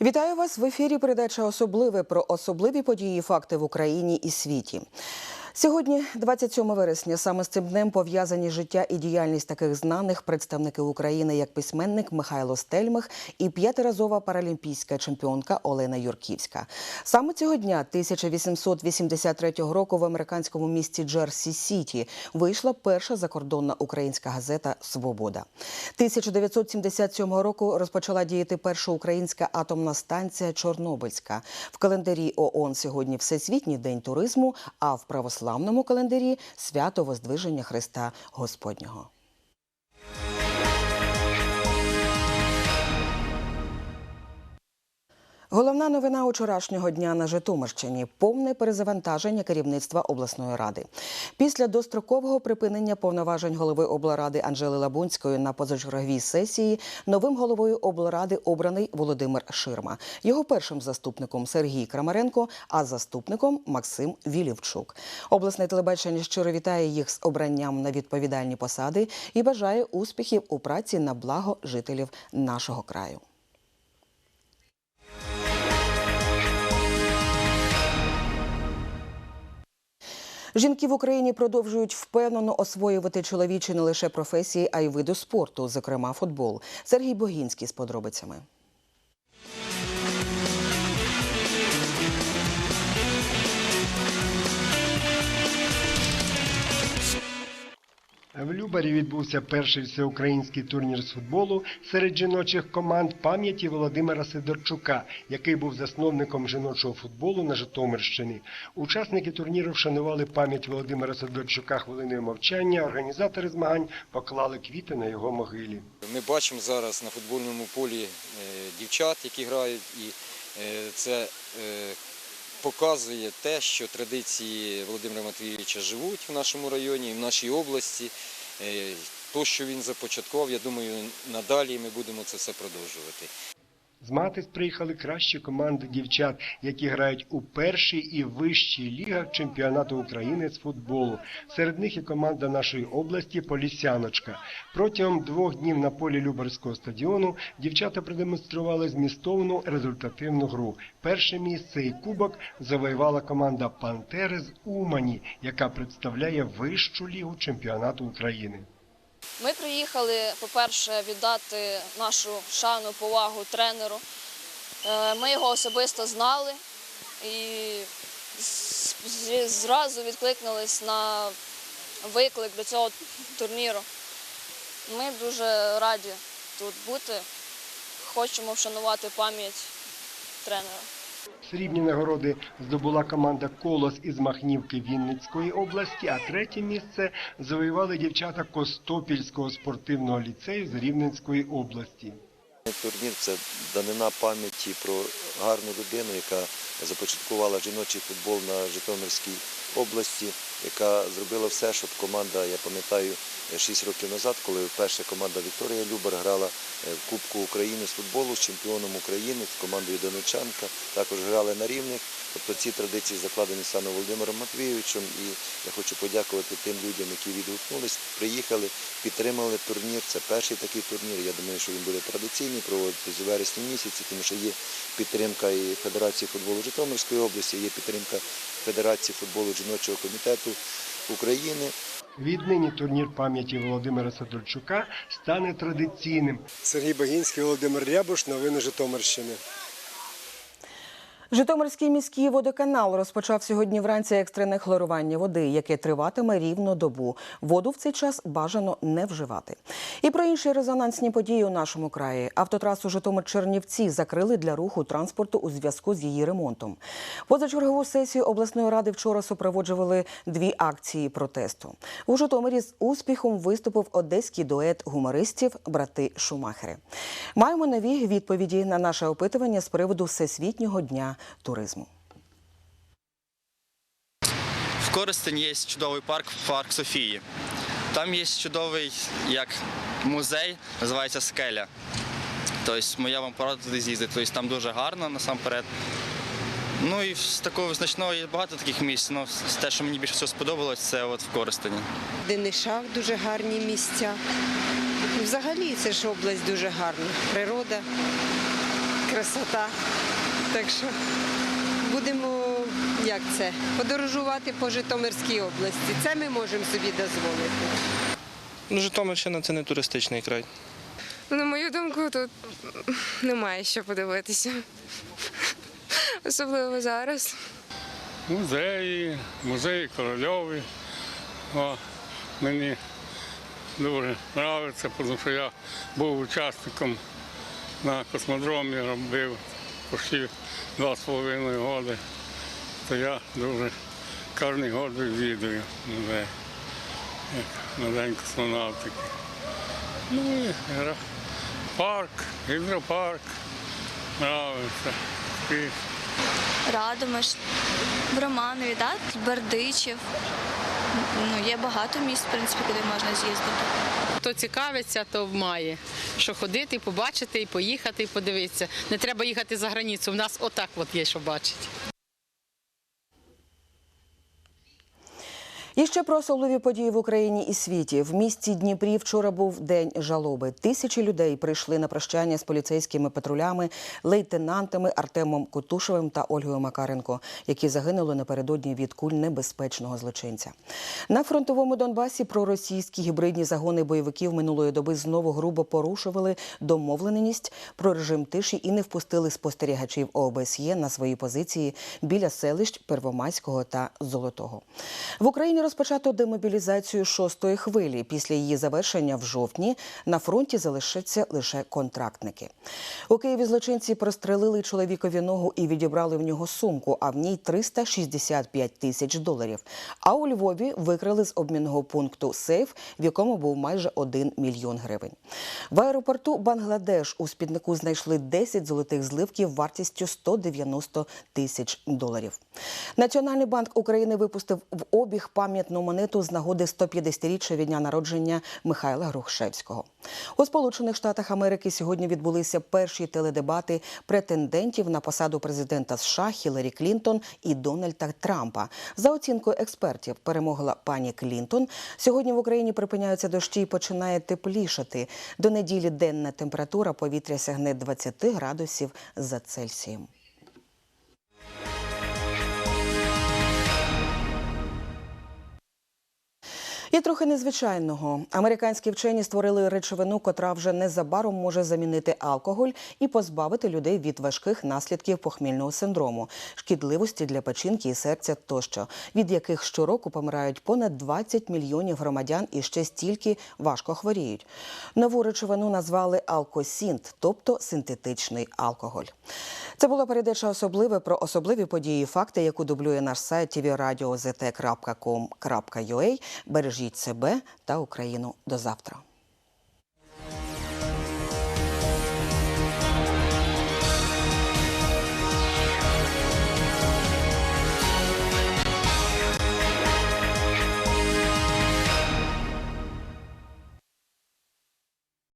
Вітаю вас в ефірі. Передача особливе про особливі події, і факти в Україні і світі. Сьогодні, 27 вересня, саме з цим днем пов'язані життя і діяльність таких знаних представників України, як письменник Михайло Стельмах і п'ятиразова паралімпійська чемпіонка Олена Юрківська. Саме цього дня, 1883 року, в американському місті Джерсі Сіті вийшла перша закордонна українська газета Свобода. 1977 року розпочала діяти перша українська атомна станція Чорнобильська. В календарі ООН сьогодні Всесвітній день туризму, а в православному календарі свято Воздвиження Христа Господнього. Головна новина учорашнього дня на Житомирщині повне перезавантаження керівництва обласної ради. Після дострокового припинення повноважень голови облради Анжели Лабунської на позачерговій сесії новим головою облради обраний Володимир Ширма. Його першим заступником Сергій Крамаренко, а заступником Максим Вілівчук. Обласне телебачення щиро вітає їх з обранням на відповідальні посади і бажає успіхів у праці на благо жителів нашого краю. Жінки в Україні продовжують впевнено освоювати чоловічі не лише професії, а й види спорту, зокрема футбол. Сергій Богінський з подробицями. В Любарі відбувся перший всеукраїнський турнір з футболу серед жіночих команд пам'яті Володимира Сидорчука, який був засновником жіночого футболу на Житомирщині. Учасники турніру вшанували пам'ять Володимира Сидорчука хвилиною мовчання. Організатори змагань поклали квіти на його могилі. Ми бачимо зараз на футбольному полі е, дівчат, які грають, і е, це е, показує те, що традиції Володимира Матвійовича живуть в нашому районі, в нашій області. Е, То, що він започаткував, я думаю, надалі ми будемо це все продовжувати. Змагатись приїхали кращі команди дівчат, які грають у першій і вищій лігах чемпіонату України з футболу. Серед них і команда нашої області Полісяночка. Протягом двох днів на полі Любарського стадіону дівчата продемонстрували змістовну результативну гру. Перше місце і кубок завоювала команда Пантери з Умані, яка представляє вищу лігу чемпіонату України. Ми приїхали, по-перше, віддати нашу шану, повагу тренеру. Е, Ми його особисто знали і зразу відкликнулись на виклик до цього турніру. Ми дуже раді тут бути. Хочемо вшанувати пам'ять тренера. Срібні нагороди здобула команда Колос із Махнівки Вінницької області, а третє місце завоювали дівчата Костопільського спортивного ліцею з Рівненської області. Турнір це данина пам'яті про гарну людину, яка започаткувала жіночий футбол на Житомирській області, яка зробила все, щоб команда, я пам'ятаю, 6 років назад, коли перша команда Вікторія Любар грала е, в Кубку України з футболу з чемпіоном України, з командою Донечанка, також грали на рівних. Тобто ці традиції закладені саме Володимиром Матвійовичем. І я хочу подякувати тим людям, які відгукнулись, приїхали, підтримали турнір. Це перший такий турнір. Я думаю, що він буде традиційний, проводитись у вересні місяці, тому що є підтримка і Федерації футболу Житомирської області, є підтримка Федерації футболу жіночого комітету України. Віднині турнір пам'яті Володимира Садорчука стане традиційним. Сергій Багінський, Володимир Рябуш, новини Житомирщини. Житомирський міський водоканал розпочав сьогодні вранці екстрене хлорування води, яке триватиме рівно добу. Воду в цей час бажано не вживати. І про інші резонансні події у нашому краї. Автотрасу Житомир-Чернівці закрили для руху транспорту у зв'язку з її ремонтом. Позачергову сесію обласної ради вчора супроводжували дві акції протесту. У Житомирі з успіхом виступив одеський дует гумористів брати Шумахери. Маємо нові відповіді на наше опитування з приводу Всесвітнього дня туризму. В Коростені є чудовий парк, парк Софії. Там є чудовий як музей, називається Скеля. Тобто моя вам порада туди з'їздити. Тобто там дуже гарно насамперед. Ну і з такого значного є багато таких місць. Ну, те, що мені більше всього сподобалось, це от в Коростені. Денишах дуже гарні місця. Взагалі це ж область дуже гарна. Природа. Красота. Так що будемо як це, подорожувати по Житомирській області. Це ми можемо собі дозволити. Ну, Житомирщина це не туристичний край. Ну, на мою думку, тут немає що подивитися. Особливо зараз. музеї, музеї корольові. О, мені дуже подобається, тому що я був учасником на космодромі, робив почти два з половиною роки. То я дуже кожен год відвідую музей, як на День космонавтики. Ну і парк, гідропарк. І Радомиш, Романові, да? Бердичів. Ну, є багато місць, в принципі, куди можна з'їздити. Хто цікавиться, то має що ходити, побачити, і поїхати, подивитися. Не треба їхати за границю. У нас отак от є, що бачити. І ще про особливі події в Україні і світі. В місті Дніпрі вчора був день жалоби. Тисячі людей прийшли на прощання з поліцейськими патрулями, лейтенантами Артемом Кутушевим та Ольгою Макаренко, які загинули напередодні від куль небезпечного злочинця. На фронтовому Донбасі проросійські гібридні загони бойовиків минулої доби знову грубо порушували домовленість про режим тиші і не впустили спостерігачів ОБСЄ на свої позиції біля селищ Первомайського та Золотого. В Україні розпочато демобілізацію шостої хвилі. Після її завершення в жовтні на фронті залишаться лише контрактники. У Києві злочинці прострелили чоловікові ногу і відібрали в нього сумку, а в ній 365 тисяч доларів. А у Львові викрали з обмінного пункту сейф, в якому був майже 1 мільйон гривень. В аеропорту Бангладеш у спіднику знайшли 10 золотих зливків вартістю 190 тисяч доларів. Національний банк України випустив в обіг пам'ятну монету з нагоди 150-річчя від дня народження Михайла Грушевського. У Сполучених Штатах Америки сьогодні відбулися перші теледебати претендентів на посаду президента США Хіларі Клінтон і Дональда Трампа. За оцінкою експертів, перемогла пані Клінтон. Сьогодні в Україні припиняються дощі і починає теплішати. До неділі денна температура повітря сягне 20 градусів за Цельсієм. І трохи незвичайного. Американські вчені створили речовину, котра вже незабаром може замінити алкоголь і позбавити людей від важких наслідків похмільного синдрому, шкідливості для печінки і серця тощо, від яких щороку помирають понад 20 мільйонів громадян і ще стільки важко хворіють. Нову речовину назвали алкосінт, тобто синтетичний алкоголь. Це була передача особливе про особливі події і факти, яку дублює наш сайт tvradio.zt.com.ua. Бережіть себе та Україну до завтра.